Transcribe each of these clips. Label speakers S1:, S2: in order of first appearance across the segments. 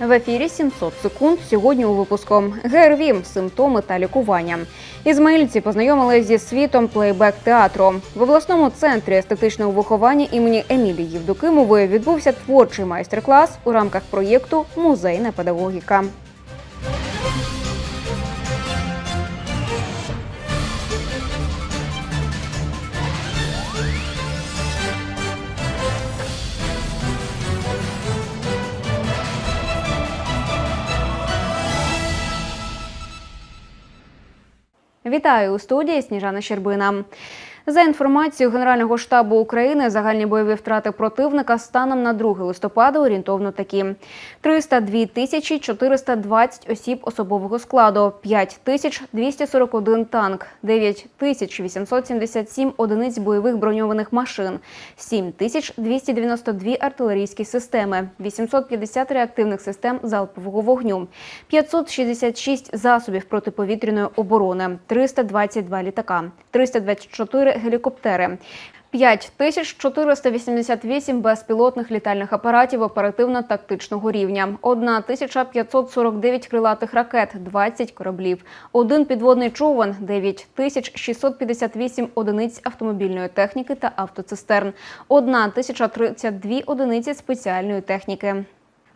S1: В ефірі 700 секунд. Сьогодні у випуску ГРВІ, симптоми та лікування. Ізмаїльці познайомилися зі світом плейбек театру. В обласному центрі естетичного виховання імені Емілії Євдокимової відбувся творчий майстер-клас у рамках проєкту Музейна педагогіка. Вітаю у студії Сніжана Щербина. За інформацією Генерального штабу України, загальні бойові втрати противника станом на 2 листопада орієнтовно такі: 302 тисячі 420 осіб особового складу, 5 тисяч 241 танк, 9 тисяч 877 одиниць бойових броньованих машин, 7 тисяч 292 артилерійські системи, 850 реактивних систем залпового вогню, 566 засобів протиповітряної оборони, 322 літака, 324 гелікоптери. 5488 безпілотних літальних апаратів оперативно-тактичного рівня, 1549 крилатих ракет, 20 кораблів, один підводний човен, 9658 одиниць автомобільної техніки та автоцистерн, 1032 одиниці спеціальної техніки.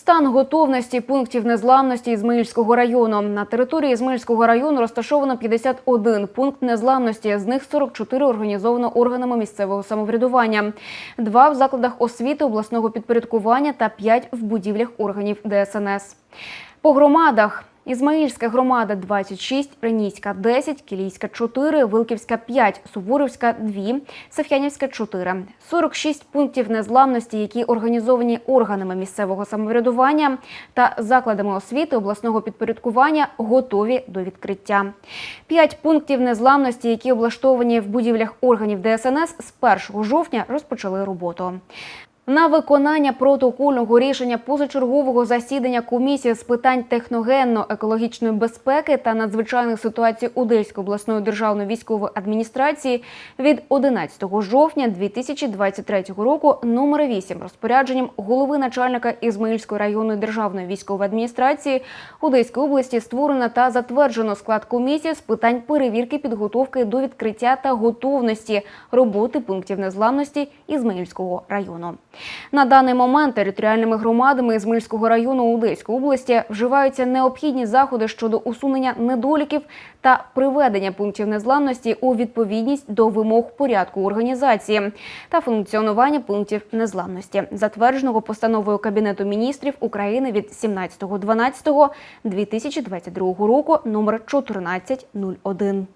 S1: Стан готовності пунктів незламності Ізмаїльського району. На території Ізмаїльського району розташовано 51 пункт незламності, з них 44 організовано органами місцевого самоврядування, два в закладах освіти обласного підпорядкування та п'ять в будівлях органів ДСНС. По громадах Ізмаїльська громада 26, Реніська 10, Кілійська 4, Вилківська 5, Суворівська 2, Саф'янівська 4. 46 пунктів незламності, які організовані органами місцевого самоврядування та закладами освіти обласного підпорядкування, готові до відкриття. 5 пунктів незламності, які облаштовані в будівлях органів ДСНС, з 1 жовтня розпочали роботу. На виконання протокольного рішення позачергового засідання комісії з питань техногенно-екологічної безпеки та надзвичайних ситуацій Одеської обласної державної військової адміністрації від 11 жовтня 2023 року номер 8 розпорядженням голови начальника Ізмаїльської районної державної військової адміністрації Одеської області створено та затверджено склад комісії з питань перевірки підготовки до відкриття та готовності роботи пунктів незламності Ізмаїльського району. На даний момент територіальними громадами Ізмаїльського району Одеської області вживаються необхідні заходи щодо усунення недоліків та приведення пунктів незламності у відповідність до вимог порядку організації та функціонування пунктів незламності, затвердженого постановою Кабінету міністрів України від 17.12.2022 року номер 1401.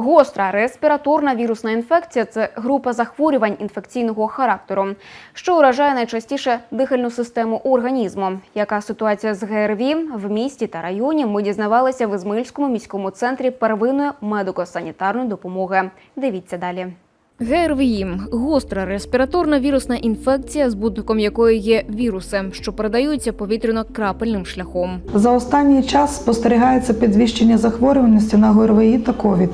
S1: Гостра респіраторна вірусна інфекція це група захворювань інфекційного характеру, що уражає найчастіше дихальну систему організму. Яка ситуація з ГРВІ в місті та районі? Ми дізнавалися в Ізмаїльському міському центрі первинної медико-санітарної допомоги. Дивіться далі. ГРВІ – гостра респіраторна вірусна інфекція, збудником якої є віруси, що передаються повітряно-крапельним шляхом.
S2: За останній час спостерігається підвищення захворюваності на ГРВІ та ковід.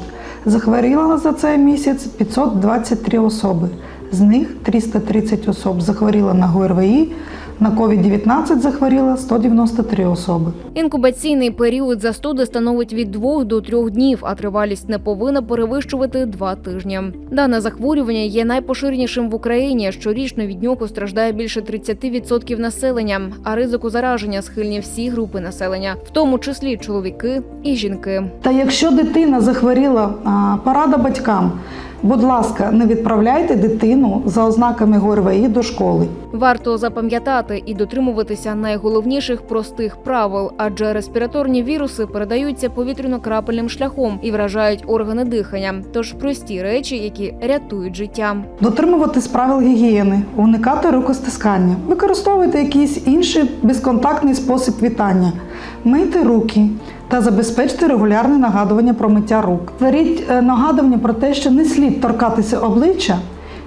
S2: Захворіло за цей місяць 523 особи. З них 330 особ захворіло на ГРВІ, на COVID-19 захворіло 193 особи.
S1: Інкубаційний період застуди становить від 2 до 3 днів, а тривалість не повинна перевищувати 2 тижні. Дане захворювання є найпоширенішим в Україні. Щорічно від нього страждає більше 30% населення, а ризику зараження схильні всі групи населення, в тому числі чоловіки і жінки.
S2: Та якщо дитина захворіла, порада батькам Будь ласка, не відправляйте дитину за ознаками ГОРВІ до школи.
S1: Варто запам'ятати і дотримуватися найголовніших простих правил, адже респіраторні віруси передаються повітряно-крапельним шляхом і вражають органи дихання. Тож прості речі, які рятують життя.
S2: Дотримуватись правил гігієни, уникати рукостискання, використовуйте якийсь інший безконтактний спосіб вітання, мийте руки та забезпечте регулярне нагадування про миття рук. Творіть е, нагадування про те, що не слід торкатися обличчя,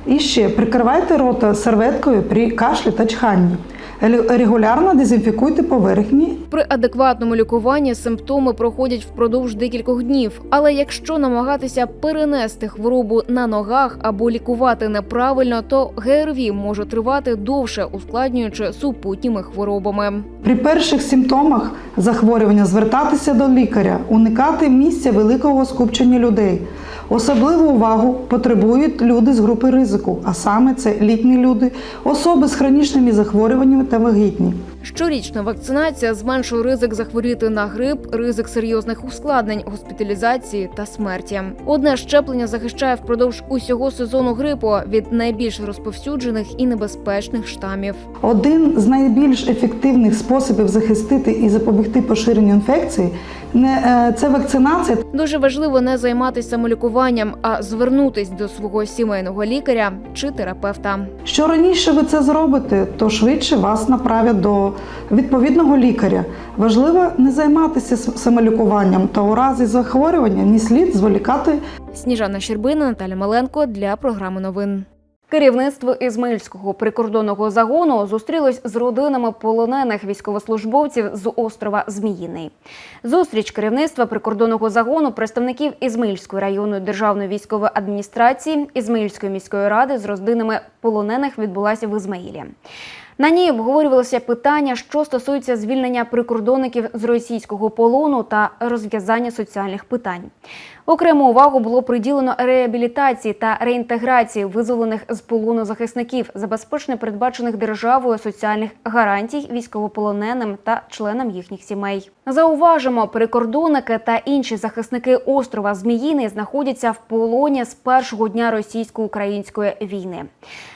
S2: і ще прикривайте рота серветкою при кашлі та чханні. Регу- Регулярно дезінфікуйте поверхні
S1: При адекватному лікуванні симптоми проходять впродовж декількох днів. Але якщо намагатися перенести хворобу на ногах або лікувати неправильно, то ГРВІ може тривати довше, ускладнюючи супутніми хворобами.
S2: При перших симптомах захворювання звертатися до лікаря, уникати місця великого скупчення людей. Особливу увагу потребують люди з групи ризику, а саме це літні люди, особи з хронічними захворюваннями та вагітні.
S1: Щорічна вакцинація зменшує ризик захворіти на грип, ризик серйозних ускладнень, госпіталізації та смерті. Одне щеплення захищає впродовж усього сезону грипу від найбільш розповсюджених і небезпечних штамів.
S2: Один з найбільш ефективних способів захистити і запобігти поширенню інфекції не е, це вакцинація.
S1: Дуже важливо не займатися самолікуванням, а звернутись до свого сімейного лікаря чи терапевта.
S2: Що раніше ви це зробите, то швидше вас направлять до відповідного лікаря. Важливо не займатися самолікуванням та у разі захворювання не слід зволікати
S1: Сніжана Щербина, Наталя Маленко для програми новин. Керівництво Ізмаїльського прикордонного загону зустрілось з родинами полонених військовослужбовців з острова Зміїний. Зустріч керівництва прикордонного загону, представників Ізмаїльської районної державної військової адміністрації, Ізмаїльської міської ради з родинами полонених відбулася в Ізмаїлі. На ній обговорювалося питання, що стосується звільнення прикордонників з російського полону та розв'язання соціальних питань. Окрему увагу було приділено реабілітації та реінтеграції визволених з полону захисників, забезпечення передбачених державою соціальних гарантій військовополоненим та членам їхніх сімей. Зауважимо, прикордонники та інші захисники острова Зміїний знаходяться в полоні з першого дня російсько-української війни.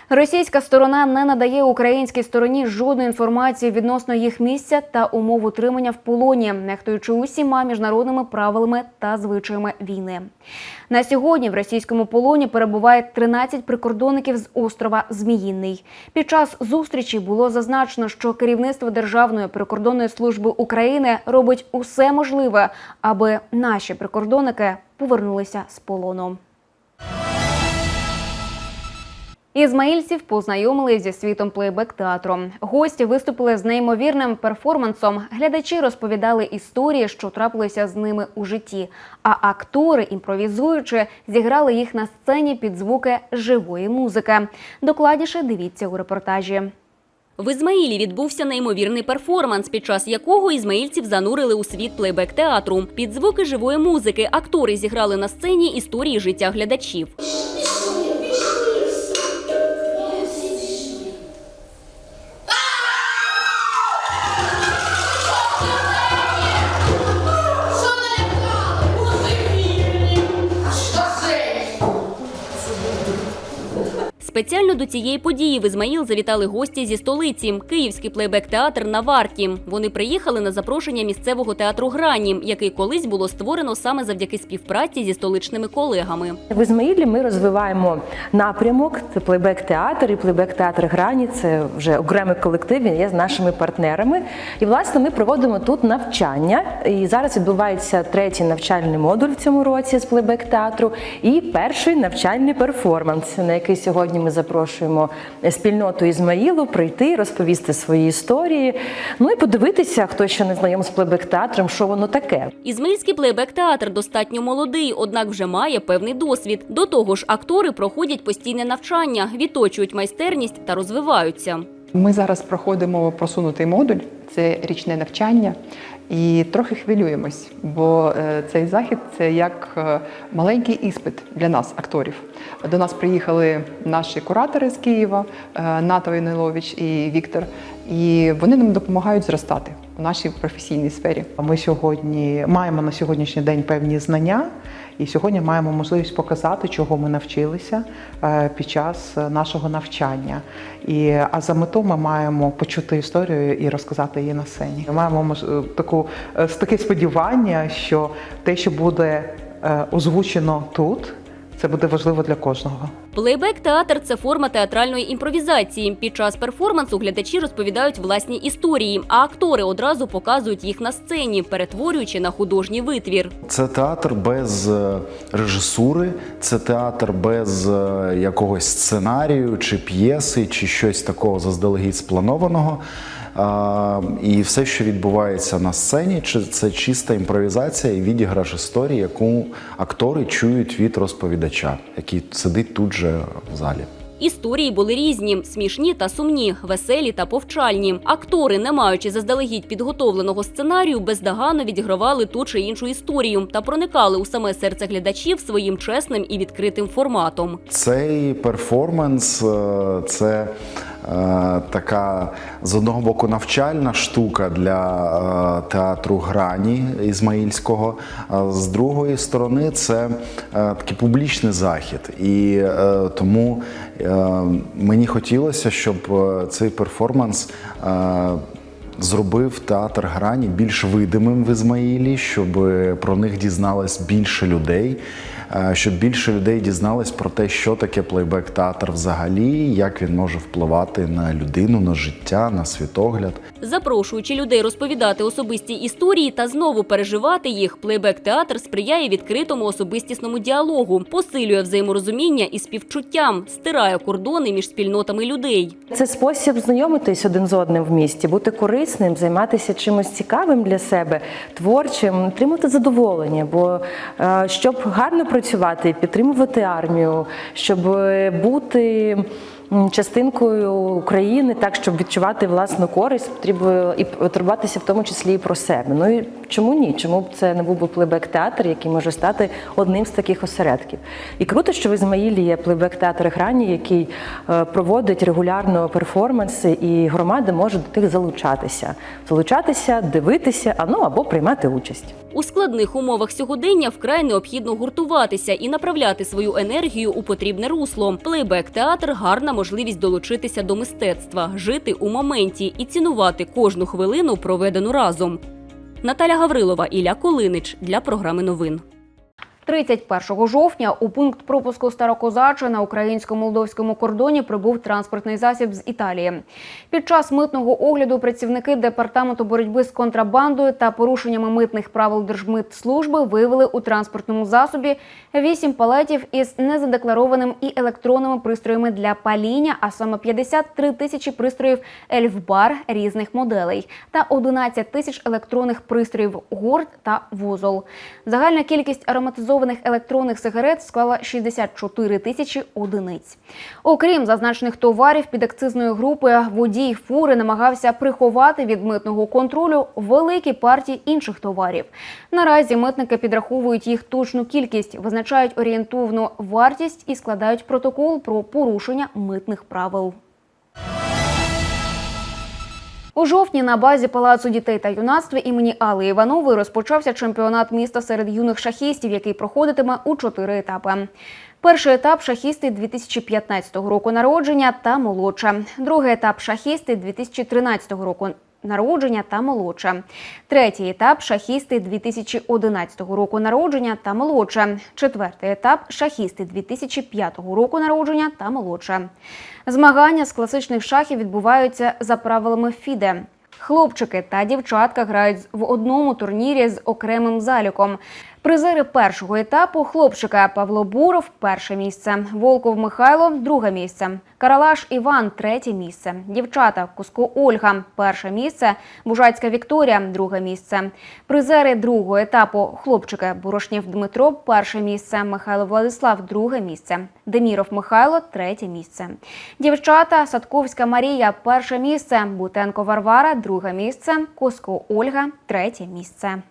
S1: Російська сторона не надає українській стороні жодної інформації відносно їх місця та умов утримання в полоні, нехтуючи усіма міжнародними правилами та звичаями війни. На сьогодні в російському полоні перебуває 13 прикордонників з острова Зміїний. Під час зустрічі було зазначено, що керівництво Державної прикордонної служби України робить усе можливе, аби наші прикордонники повернулися з полону. Ізмаїльців познайомили зі світом плейбек-театру. Гості виступили з неймовірним перформансом. Глядачі розповідали історії, що трапилися з ними у житті. А актори, імпровізуючи, зіграли їх на сцені під звуки живої музики. Докладніше дивіться у репортажі.
S3: В Ізмаїлі відбувся неймовірний перформанс, під час якого ізмаїльців занурили у світ плейбек-театру. Під звуки живої музики актори зіграли на сцені історії життя глядачів. Спеціально до цієї події в Ізмаїл завітали гості зі столиці Київський плейбек-театр на варті. Вони приїхали на запрошення місцевого театру Грані, який колись було створено саме завдяки співпраці зі столичними колегами.
S4: В Ізмаїлі ми розвиваємо напрямок. Це плейбек-театр і плейбек-театр Грані. Це вже окремий колектив. Він є з нашими партнерами. І власне ми проводимо тут навчання. І зараз відбувається третій навчальний модуль в цьому році з плейбек-театру і перший навчальний перформанс, на який сьогодні ми запрошуємо спільноту Ізмаїлу прийти, розповісти свої історії. Ну і подивитися, хто ще не знайом з плейбек-театром, що воно таке.
S3: Ізмаїльський плейбек-театр достатньо молодий, однак вже має певний досвід. До того ж, актори проходять постійне навчання, відточують майстерність та розвиваються.
S5: Ми зараз проходимо просунутий модуль, це річне навчання, і трохи хвилюємось, бо е, цей захід це як е, маленький іспит для нас, акторів. До нас приїхали наші куратори з Києва, е, Ната Войнилович і Віктор. і вони нам допомагають зростати у нашій професійній сфері.
S6: Ми сьогодні маємо на сьогоднішній день певні знання, і сьогодні маємо можливість показати, чого ми навчилися е, під час нашого навчання. І, а за мету ми маємо почути історію і розказати її на сцені. Ми маємо е, таку, е, таке сподівання, що те, що буде озвучено тут, це буде важливо для кожного.
S3: Плейбек-театр це форма театральної імпровізації. Під час перформансу глядачі розповідають власні історії, а актори одразу показують їх на сцені, перетворюючи на художній витвір.
S7: Це театр без е, режисури, це театр без е, якогось сценарію чи п'єси, чи щось такого заздалегідь спланованого. І все, що відбувається на сцені, чи- це чиста імпровізація і відіграш історії, яку актори чують від розповідача, який сидить тут же в залі.
S3: Історії були різні: смішні та сумні, веселі та повчальні. Актори, не маючи заздалегідь підготовленого сценарію, бездоганно відігравали ту чи іншу історію та проникали у саме серце глядачів своїм чесним і відкритим форматом.
S7: Цей перформанс е, це така з одного боку навчальна штука для е, театру грані Ізмаїльського, а з другої сторони це е, такий публічний захід. І е, тому е, мені хотілося, щоб е, цей перформанс. е, Зробив театр грані більш видимим в Ізмаїлі, щоб е, про них дізналось більше людей, е, щоб більше людей дізналось про те, що таке плейбек-театр взагалі, як він може впливати на людину, на життя, на світогляд.
S3: Запрошуючи людей розповідати особисті історії та знову переживати їх, плейбек-театр сприяє відкритому особистісному діалогу, посилює взаєморозуміння і співчуттям, стирає кордони між спільнотами людей.
S4: Це спосіб знайомитись один з одним в місті, бути корисним, займатися чимось цікавим для себе, творчим, отримати задоволення. Бо е, щоб гарно працювати, і підтримувати армію, щоб е, бути. Частинкою України, так щоб відчувати власну користь, потрібно і турбуватися в тому числі і про себе. Ну і чому ні? Чому б це не був би плейбек-театр, який може стати одним з таких осередків? І круто, що в Ізмаїлі є плейбек-театр грані, який е, проводить регулярно перформанси, і громади можуть до тих залучатися, залучатися, дивитися, а ну або приймати участь.
S3: У складних умовах сьогодення вкрай необхідно гуртуватися і направляти свою енергію у потрібне русло. Плейбек-театр гарна можливість долучитися до мистецтва, жити у моменті і цінувати кожну хвилину, проведену разом. Наталя Гаврилова, Ілля Колинич для програми новин.
S1: 31 жовтня у пункт пропуску Старокозаче на українсько-молдовському кордоні прибув транспортний засіб з Італії. Під час митного огляду працівники департаменту боротьби з контрабандою та порушеннями митних правил Держмитслужби виявили у транспортному засобі 8 палетів із незадекларованим і електронними пристроями для паління, а саме 53 тисячі пристроїв Ельфбар різних моделей та 11 тисяч електронних пристроїв гурт та вузол. Загальна кількість ароматизованих електронних сигарет склала 64 тисячі одиниць. Окрім зазначених товарів під акцизною групою, водій фури намагався приховати від митного контролю великі партії інших товарів. Наразі митники підраховують їх точну кількість, визначають орієнтовну вартість і складають протокол про порушення митних правил. У жовтні на базі Палацу дітей та юнацтва імені Алли Іванової розпочався чемпіонат міста серед юних шахістів, який проходитиме у чотири етапи. Перший етап шахісти 2015 року народження та молодше. Другий етап шахісти 2013 року народження та молодше. Третій етап шахісти 2011 року народження та молодше. Четвертий етап шахісти 2005 року народження та молодше. Змагання з класичних шахів відбуваються за правилами ФІДЕ. Хлопчики та дівчатка грають в одному турнірі з окремим заліком. Призери першого етапу хлопчика Павло Буров перше місце, Волков Михайло друге місце, Каралаш Іван третє місце, дівчата Куско Ольга перше місце, Бужацька Вікторія друге місце. Призери другого етапу хлопчики Бурошнєв Дмитро перше місце, Михайло Владислав друге місце, Деміров Михайло третє місце. Дівчата Садковська Марія перше місце, Бутенко Варвара друге місце, Куско Ольга третє місце.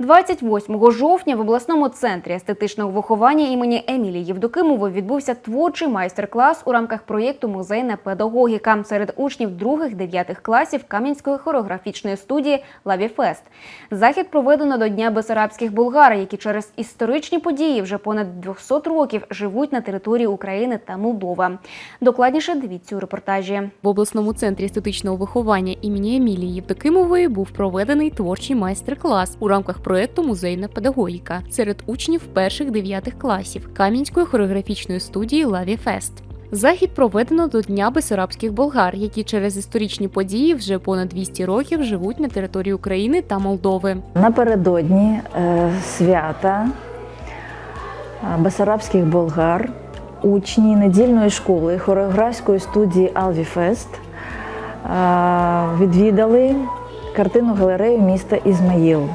S1: 28 жовтня в обласному центрі естетичного виховання імені Емілії Євдокимової відбувся творчий майстер-клас у рамках проєкту Музейна педагогіка серед учнів 2-9 класів Кам'янської хореографічної студії Лавіфест. Захід проведено до Дня Бесарабських болгар, які через історичні події вже понад 200 років живуть на території України та Молдова. Докладніше дивіться у репортажі.
S8: В обласному центрі естетичного виховання імені Емілії Євдокимової був проведений творчий майстер-клас у рамках проекту Музейна педагогіка серед учнів перших дев'ятих класів Кам'янської хореографічної студії Лаві Фест. Захід проведено до Дня Бесарабських болгар, які через історичні події вже понад 200 років живуть на території України та Молдови.
S9: Напередодні е, свята е, Бесарабських болгар учні недільної школи хореографської студії Алвіфест е, відвідали картину галерею міста Ізмаїл.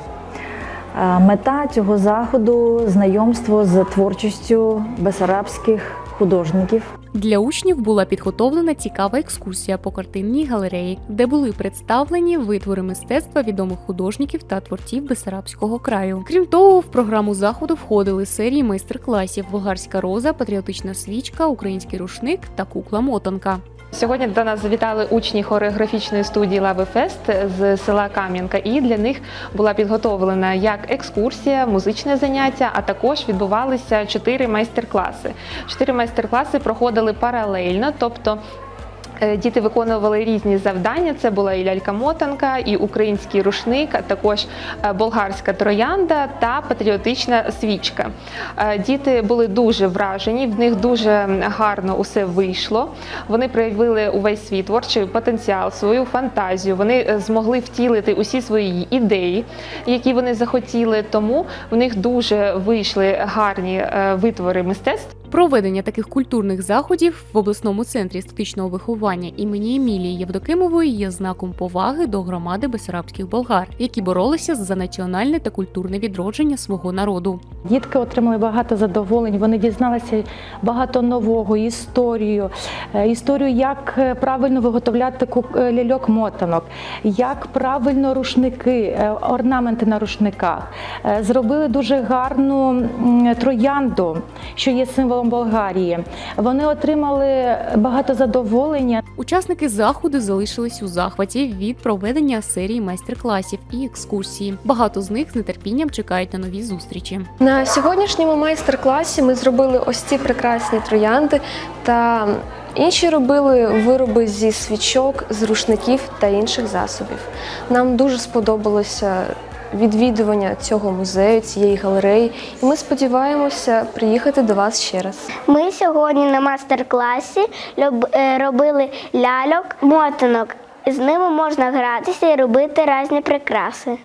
S9: Мета цього заходу знайомство з творчістю бесарабських художників.
S8: Для учнів була підготовлена цікава екскурсія по картинній галереї, де були представлені витвори мистецтва відомих художників та творців Бесарабського краю. Крім того, в програму заходу входили серії майстер-класів Болгарська роза, патріотична свічка, український рушник та кукла мотанка.
S10: Сьогодні до нас завітали учні хореографічної студії Лави Фест з села Кам'янка, і для них була підготовлена як екскурсія, музичне заняття, а також відбувалися чотири майстер-класи. Чотири майстер-класи проходили паралельно, тобто. Е, Діти виконували різні завдання. Це була і лялька-мотанка, і український рушник, а також е, болгарська троянда та патріотична свічка. Е, Діти були дуже вражені, в них дуже гарно усе вийшло. Вони проявили увесь свій творчий потенціал, свою фантазію. Вони змогли втілити усі свої ідеї, які вони захотіли. Тому в них дуже вийшли гарні витвори мистецтв.
S8: Проведення таких культурних заходів в обласному центрі естетичного виховання імені Емілії Євдокимової є знаком поваги до громади бесарабських болгар, які боролися за національне та культурне відродження свого народу.
S11: Дітки отримали багато задоволень. Вони дізналися багато нового історію, е, історію, як е, правильно виготовляти е, ляльок мотанок, як правильно рушники, орнаменти на рушниках. Зробили дуже гарну троянду, що є символом Болгарії. Вони отримали багато задоволення.
S8: Учасники заходу залишились у захваті від проведення серії майстер-класів і екскурсії. Багато з них з нетерпінням чекають на нові зустрічі.
S12: На сьогоднішньому майстер-класі ми зробили ось ці прекрасні троянди та інші робили вироби зі свічок, з рушників та інших засобів. Нам дуже сподобалося відвідування цього музею, цієї галереї, і ми сподіваємося приїхати до вас ще раз.
S13: Ми сьогодні на мастер-класі е, робили ляльок, мотанок. З ними можна гратися і робити різні прикраси.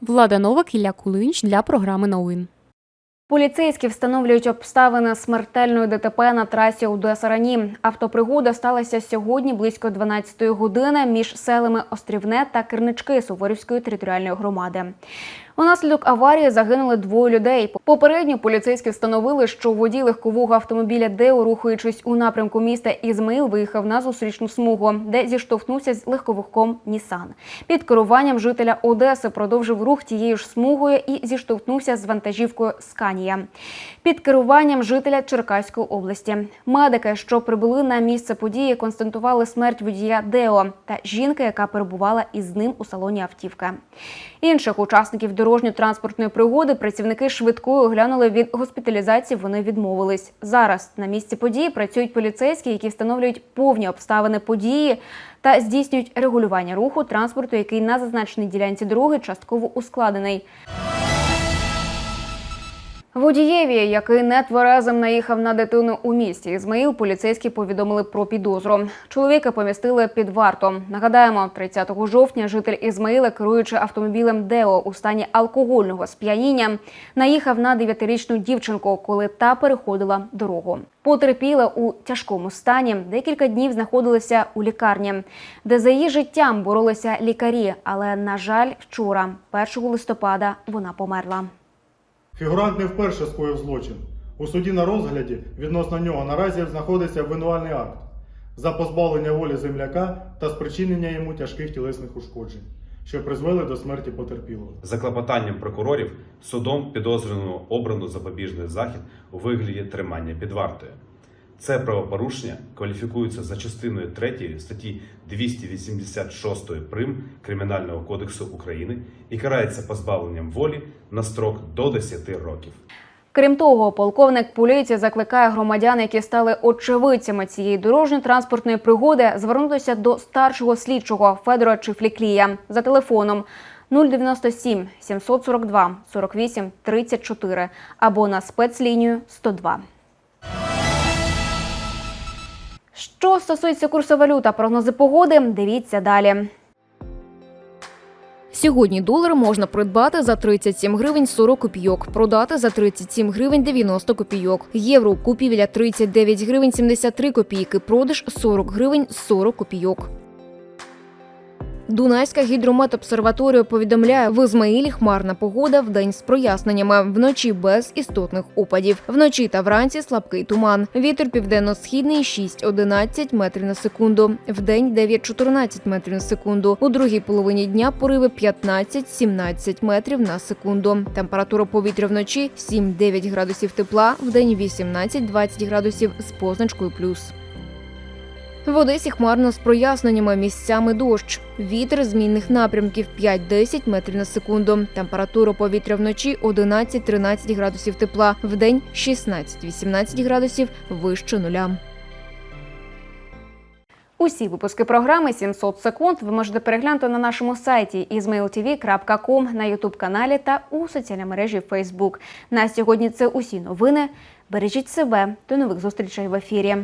S8: Влада Новак, Ілля Кулинч для програми новин.
S1: Поліцейські встановлюють обставини смертельної ДТП на трасі Одеса-Рані. Автопригода сталася сьогодні близько 12-ї години між селами Острівне та Кернички Суворівської територіальної громади. Унаслідок аварії загинули двоє людей. Попередньо поліцейські встановили, що водій легкового автомобіля Део, рухаючись у напрямку міста Ізмаїл, виїхав на зустрічну смугу, де зіштовхнувся з легковиком Нісан. Під керуванням жителя Одеси продовжив рух тією ж смугою і зіштовхнувся з вантажівкою Сканія. Під керуванням жителя Черкаської області. Медики, що прибули на місце події, констатували смерть водія Део та жінки, яка перебувала із ним у салоні автівки. Інших учасників дорожньо-транспортної пригоди працівники швидкої оглянули від госпіталізації. Вони відмовились. Зараз на місці події працюють поліцейські, які встановлюють повні обставини події та здійснюють регулювання руху транспорту, який на зазначеній ділянці дороги частково ускладений. Водієві, який нетверезим наїхав на дитину у місті Ізмаїл, поліцейські повідомили про підозру. Чоловіка помістили під варту. Нагадаємо, 30 жовтня житель Ізмаїла, керуючи автомобілем Део у стані алкогольного сп'яніння, наїхав на 9-річну дівчинку, коли та переходила дорогу. Потерпіла у тяжкому стані. Декілька днів знаходилася у лікарні, де за її життям боролися лікарі. Але на жаль, вчора, 1 листопада, вона померла.
S14: Фігурант не вперше скоїв злочин. У суді на розгляді відносно нього наразі знаходиться обвинувальний акт за позбавлення волі земляка та спричинення йому тяжких тілесних ушкоджень. що призвели до смерті потерпілого.
S15: За клопотанням прокурорів судом підозрюваного обрано запобіжний захід у вигляді тримання під вартою. Це правопорушення кваліфікується за частиною 3 статті 286 прим Кримінального кодексу України і карається позбавленням волі на строк до 10 років.
S1: Крім того, полковник поліції закликає громадян, які стали очевидцями цієї дорожньо-транспортної пригоди, звернутися до старшого слідчого Федора Чифліклія за телефоном 097 742 48 34 або на спецлінію 102. Що стосується курсу валют та прогнози погоди, дивіться далі.
S16: Сьогодні долар можна придбати за 37 гривень 40 копійок, продати за 37 гривень 90 копійок. Євро купівля 39 гривень 73 копійки, продаж 40 гривень 40 копійок. Дунайська гідрометобсерваторія повідомляє, в Ізмаїлі хмарна погода в день з проясненнями, вночі без істотних опадів. Вночі та вранці слабкий туман. Вітер південно-східний 6-11 метрів на секунду. Вдень 9-14 метрів на секунду. У другій половині дня пориви 15-17 метрів на секунду. Температура повітря вночі 7-9 градусів тепла, вдень 18-20 градусів з позначкою плюс. В Одесі хмарно з проясненнями місцями дощ. Вітер змінних напрямків 5-10 метрів на секунду. Температура повітря вночі 11-13 градусів тепла, вдень 16-18 градусів вище нуля.
S1: Усі випуски програми «700 секунд ви можете переглянути на нашому сайті izmailtv.com, на ютуб каналі та у соціальній мережі Facebook. На сьогодні це усі новини. Бережіть себе. До нових зустрічей в ефірі.